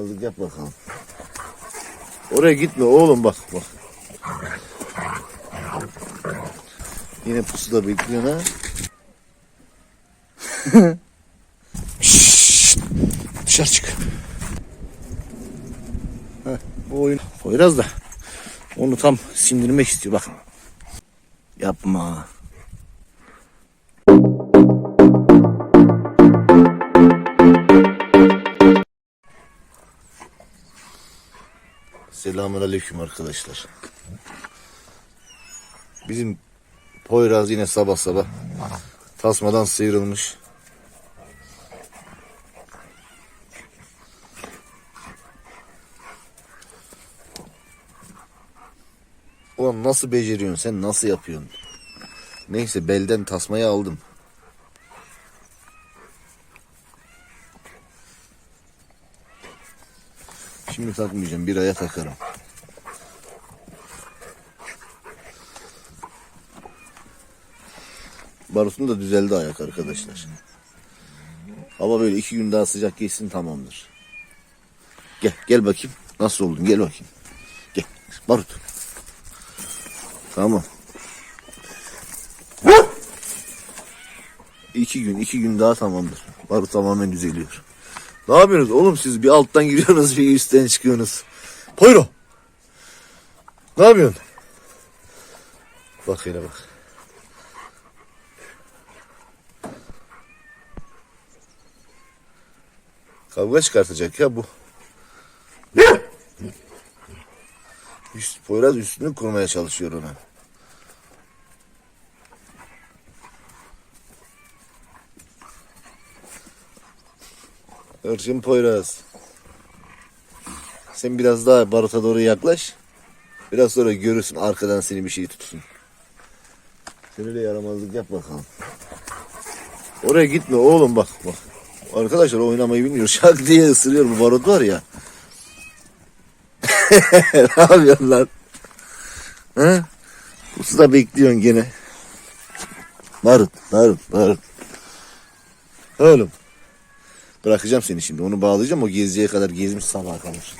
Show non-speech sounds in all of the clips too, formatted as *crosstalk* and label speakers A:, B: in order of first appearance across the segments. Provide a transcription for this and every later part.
A: yaramazlık yap bakalım. Oraya gitme oğlum bak bak. Yine pusuda bekliyorsun ha. *laughs* Dışarı çık. Heh, bu oyun Poyraz da onu tam sindirmek istiyor bak. Yapma. Selamünaleyküm arkadaşlar. Bizim Poyraz yine sabah sabah tasmadan sıyrılmış. Ulan nasıl beceriyorsun sen nasıl yapıyorsun? Neyse belden tasmayı aldım. Şimdi takmayacağım bir aya takarım. Barutun da düzeldi ayak arkadaşlar. Hava böyle iki gün daha sıcak geçsin tamamdır. Gel gel bakayım. Nasıl oldun gel bakayım. Gel Barut. Tamam. İki gün iki gün daha tamamdır. Barut tamamen düzeliyor. Ne yapıyorsunuz oğlum siz bir alttan giriyorsunuz bir üstten çıkıyorsunuz. Poyro. Ne yapıyorsun? Bak hele bak. Kavga çıkartacak ya bu. Üst, Poyraz üstünü kurmaya çalışıyor ona. Hırçın Poyraz. Sen biraz daha baruta doğru yaklaş. Biraz sonra görürsün arkadan seni bir şey tutsun. Sen öyle yaramazlık yap bakalım. Oraya gitme oğlum bak bak. Arkadaşlar oynamayı bilmiyor. *laughs* Şak diye ısırıyor bu barut var ya. *laughs* ne yapıyorsun lan? Ha? Pusuda bekliyorsun gene. Barut, barut, barut. Oğlum. Bırakacağım seni şimdi. Onu bağlayacağım. O gezeceğe kadar gezmiş sabaha kalır.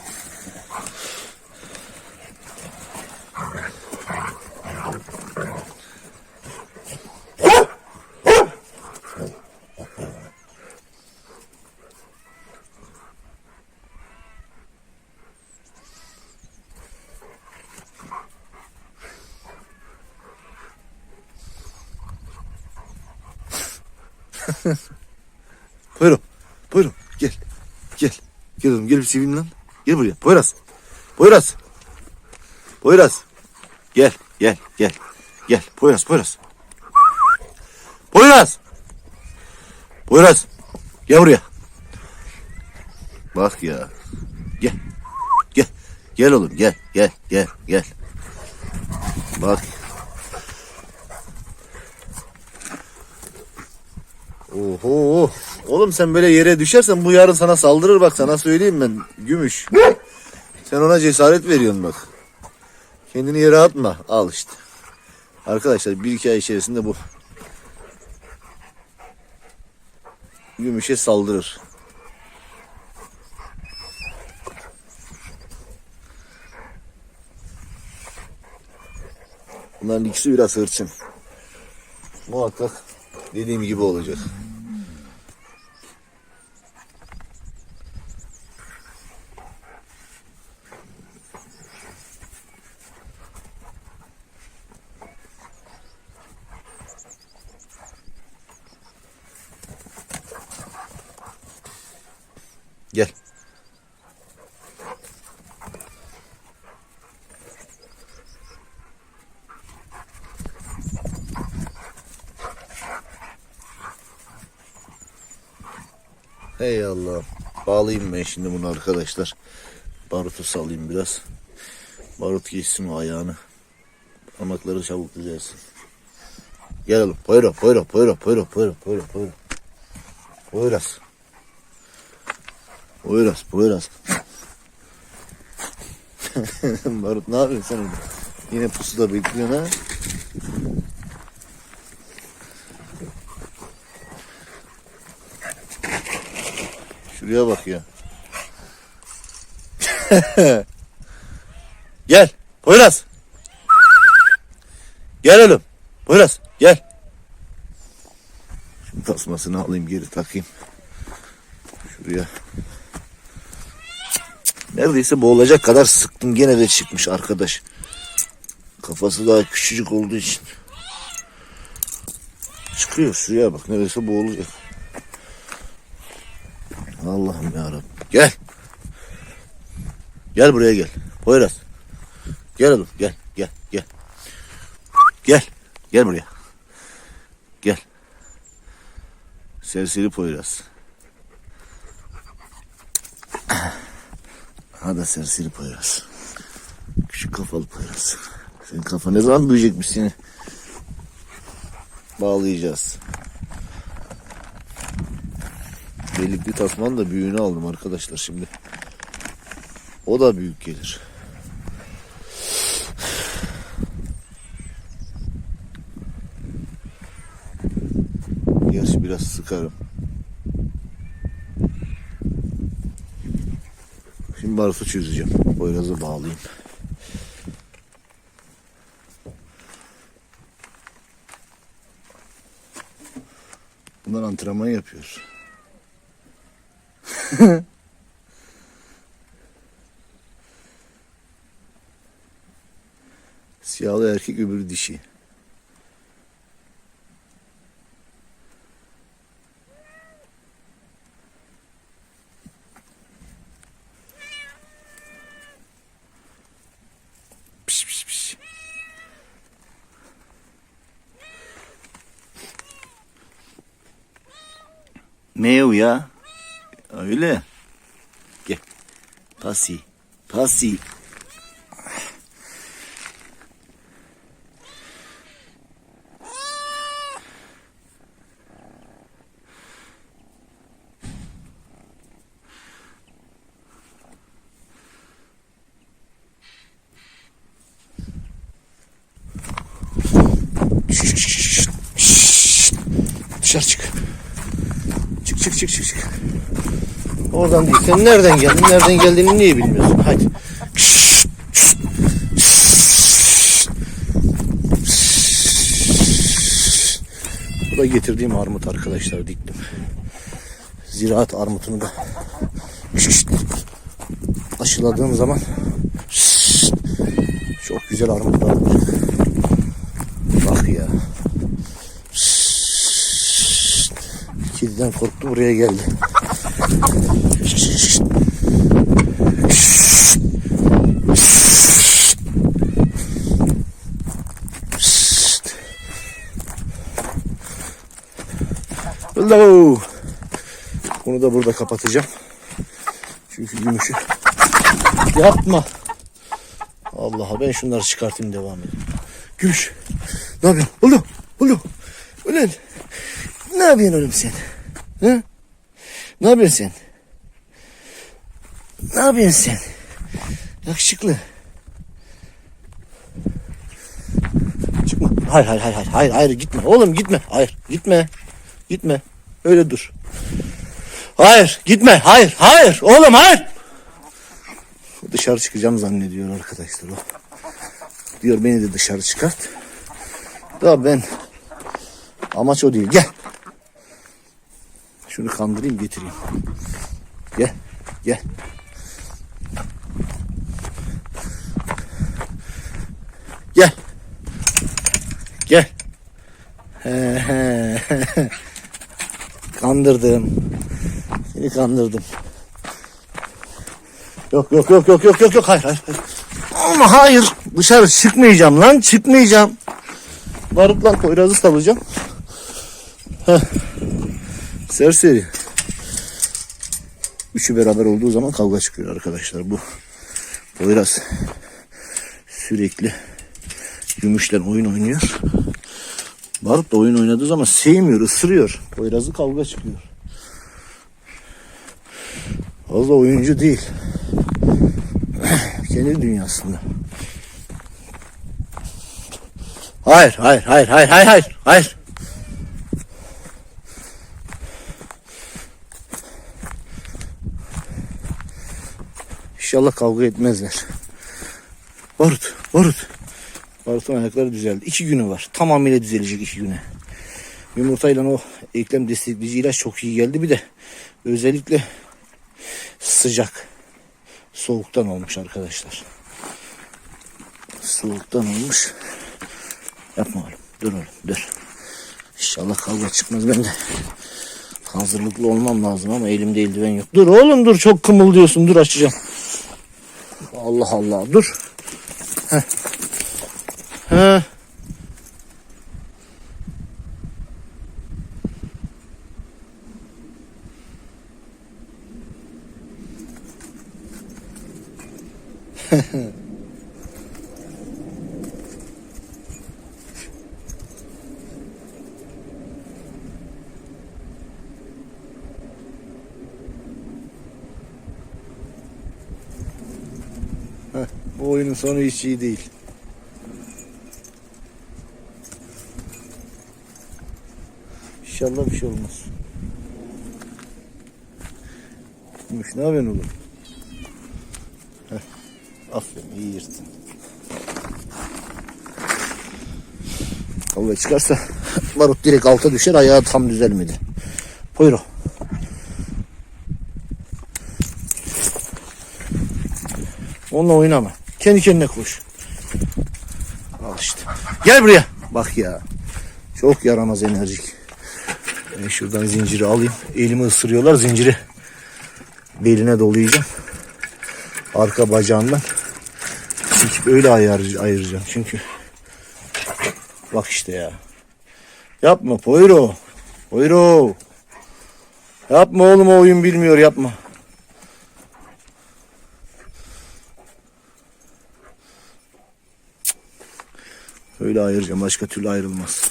A: Buyurun. Buyurun. Gel. Gel. Gel bir seveyim lan. Gel buraya. Poyraz. Poyraz. Poyraz. Gel. Gel. Gel. Gel. Poyraz. Poyraz. Poyraz. Poyraz. Gel buraya. Bak ya. Gel. Gel. Gel oğlum gel. Gel. Gel. Gel. Bak. Oho. Oğlum sen böyle yere düşersen bu yarın sana saldırır bak sana söyleyeyim ben. Gümüş. Sen ona cesaret veriyorsun bak. Kendini yere atma. Al işte. Arkadaşlar bir iki ay içerisinde bu gümüşe saldırır. Bunların ikisi biraz hırçın. Muhakkak dediğim gibi olacak. Gel. Hey Allah. Bağlayayım ben şimdi bunu arkadaşlar. Barutu salayım biraz. Barut geçsin o ayağını. Parmakları çabuk düzelsin. Gel oğlum. Poyra, poyra, poyra, poyra, poyra, poyra, poyra. Poyraz. Poyraz, poyraz. Barut ne yapıyorsun sen orada? Yine pusuda bekliyorsun ha? Şuraya bak ya. Gel. Poyraz. Gel oğlum. Poyraz gel. Şimdi tasmasını alayım geri takayım. Şuraya. Neredeyse boğulacak kadar sıktım. Gene de çıkmış arkadaş. Kafası daha küçücük olduğu için. Çıkıyor suya bak. Neredeyse boğulacak. Allah'ım yarabbim. Gel. Gel buraya gel. Poyraz. Gel oğlum gel gel gel. Gel. Gel buraya. Gel. Serseri Poyraz. *clears throat* Ha serseri Poyraz. Küçük kafalı Poyraz. Senin kafa ne zaman büyüyecekmiş seni? Bağlayacağız. Delikli tasmanın da büyüğünü aldım arkadaşlar şimdi. O da büyük gelir. Gerçi biraz sıkarım. Şimdi barfı çözeceğim. Boyrazı bağlayayım. Bunlar antrenman yapıyor. *laughs* Siyahlı erkek öbürü dişi. Piş piş piş. Meow ya. Öyle. Gel. Pasi. Pasi. Dışarı çık. Çık çık çık çık çık. Oradan değil. Sen nereden geldin? Nereden geldiğini niye bilmiyorsun? Hadi. Bu da getirdiğim armut arkadaşlar diktim. Ziraat armutunu da aşıladığım zaman çok güzel armutlar olacak. Bak ya. Kediden korktu buraya geldi. Hello. Bunu da burada kapatacağım. Çünkü gümüşü yapma. Allah'a ben şunları çıkartayım devam edeyim. Gümüş. Ne yapıyorsun? Oğlum. Oğlum. Ulan. Ne yapıyorsun oğlum sen? Ha? Ne yapıyorsun sen? Ne yapıyorsun sen? Yakışıklı. Çıkma. Hayır hayır hayır hayır hayır gitme. Oğlum gitme. Hayır gitme. Gitme. Öyle dur. Hayır gitme. Hayır hayır oğlum hayır. Dışarı çıkacağım zannediyor arkadaşlar o. Diyor beni de dışarı çıkart. Da ben amaç o değil. Gel. Şunu kandırayım getireyim. Gel. Gel. Gel. Gel. kandırdım. Seni kandırdım. Yok yok yok yok yok yok yok hayır hayır. Ama hayır dışarı çıkmayacağım lan çıkmayacağım. Barutla Poyraz'ı salacağım. Heh. Serseri. Üçü beraber olduğu zaman kavga çıkıyor arkadaşlar. Bu Poyraz sürekli gümüşle oyun oynuyor. Barut da oyun oynadığı zaman sevmiyor, ısırıyor. Poyraz'ı kavga çıkıyor. Fazla oyuncu değil. *clears throat* Kendi dünyasında. Hayır, hayır, hayır, hayır, hayır, hayır, hayır. İnşallah kavga etmezler. Barut, Barut. Barut'un ayakları düzeldi. İki günü var. Tamamıyla düzelecek iki güne. Yumurtayla o eklem destekleyici ilaç çok iyi geldi. Bir de özellikle sıcak. Soğuktan olmuş arkadaşlar. Soğuktan olmuş. Yapma oğlum. Dur oğlum dur. İnşallah kavga çıkmaz. Ben de hazırlıklı olmam lazım ama elimde eldiven yok. Dur oğlum dur çok kımıldıyorsun. Dur açacağım. Allah Allah dur. Heh. Heh. Bu *laughs* oyunun sonu hiç iyi değil. İnşallah bir şey olmaz. Gümüş ne yapıyorsun oğlum? Heh. Aferin iyi yırttın. Kavga çıkarsa *laughs* barut direkt alta düşer ayağı tam düzelmedi. Buyur o. Onunla oynama. Kendi kendine koş. Al işte. Gel buraya. Bak ya. Çok yaramaz enerjik. Ben şuradan zinciri alayım. Elimi ısırıyorlar zinciri. Beline dolayacağım. Arka bacağından. Çünkü öyle ayar, ayıracağım. Çünkü bak işte ya. Yapma Poyro. Poyro. Yapma oğlum o oyun bilmiyor yapma. Öyle ayıracağım. Başka türlü ayrılmaz.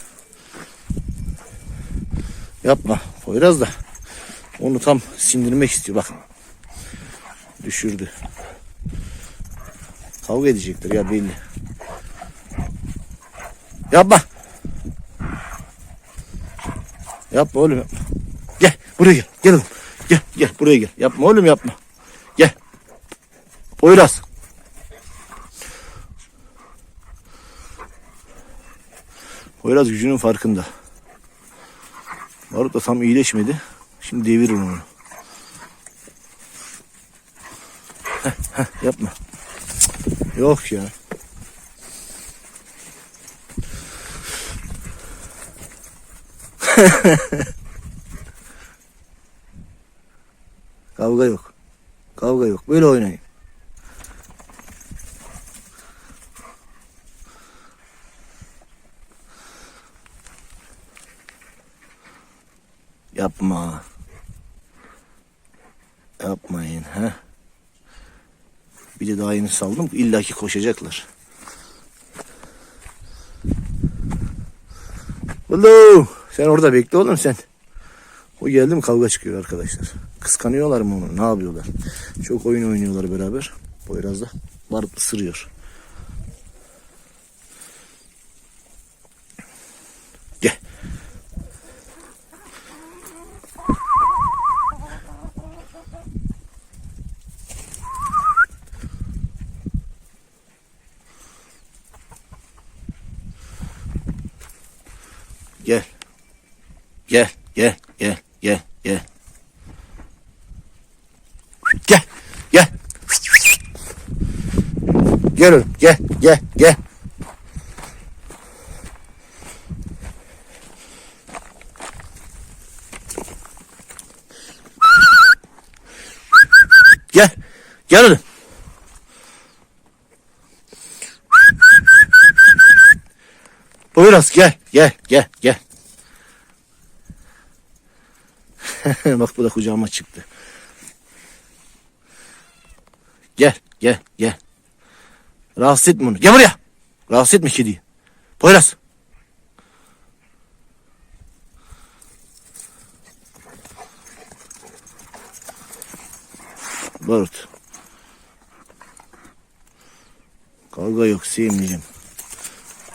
A: Yapma. Poyraz da onu tam sindirmek istiyor. Bak. Düşürdü. Kavga edecektir ya belli. Yapma. Yapma oğlum yapma. Gel buraya gel. Gel oğlum. Gel gel buraya gel. Yapma oğlum yapma. Gel. Poyraz. Poyraz gücünün farkında. Barut da tam iyileşmedi. Şimdi devirir onu. Heh, heh, yapma. Yok ya. *laughs* Kavga yok. Kavga yok. Böyle oynayın. Yapma. Yapmayın ha. Bir de daha yeni saldım. İlla ki koşacaklar. Hello. Sen orada bekle oğlum sen. O geldi mi kavga çıkıyor arkadaşlar. Kıskanıyorlar mı onu? Ne yapıyorlar? Çok oyun oynuyorlar beraber. Poyraz da varıp ısırıyor. Gel. Gel. Gel, gel, gel, gel, gel. Gel, gel. Gel oğlum, gel, gel, gel. Gel, gel oğlum. Buyuruz gel, gel, gel, gel. *laughs* Bak bu da kucağıma çıktı. Gel, gel, gel. Rahatsız etme onu. Gel buraya. Rahatsız etme kediyi. Poyraz. Barut. Kavga yok sevmeyeceğim.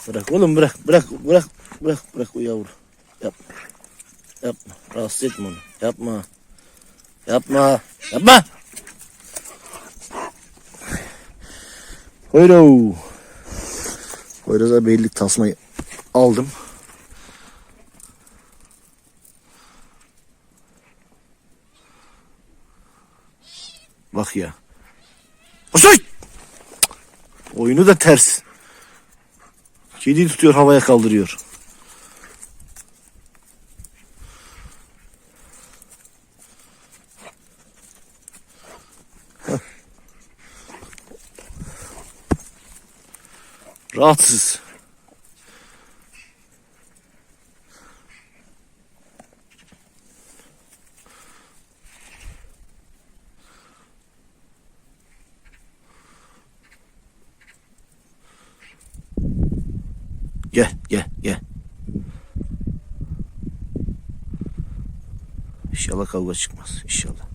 A: Bırak oğlum bırak bırak bırak bırak bırak o yavru. Yapma. Yapma. Rahatsız etme onu. Yapma. Yapma. Yapma. Hayro. Poyraz'a bellik tasmayı aldım. Bak ya. Asay! Oyunu da ters. Kediyi tutuyor havaya kaldırıyor. Heh. Rahatsız. Gel gel gel. İnşallah kavga çıkmaz. İnşallah.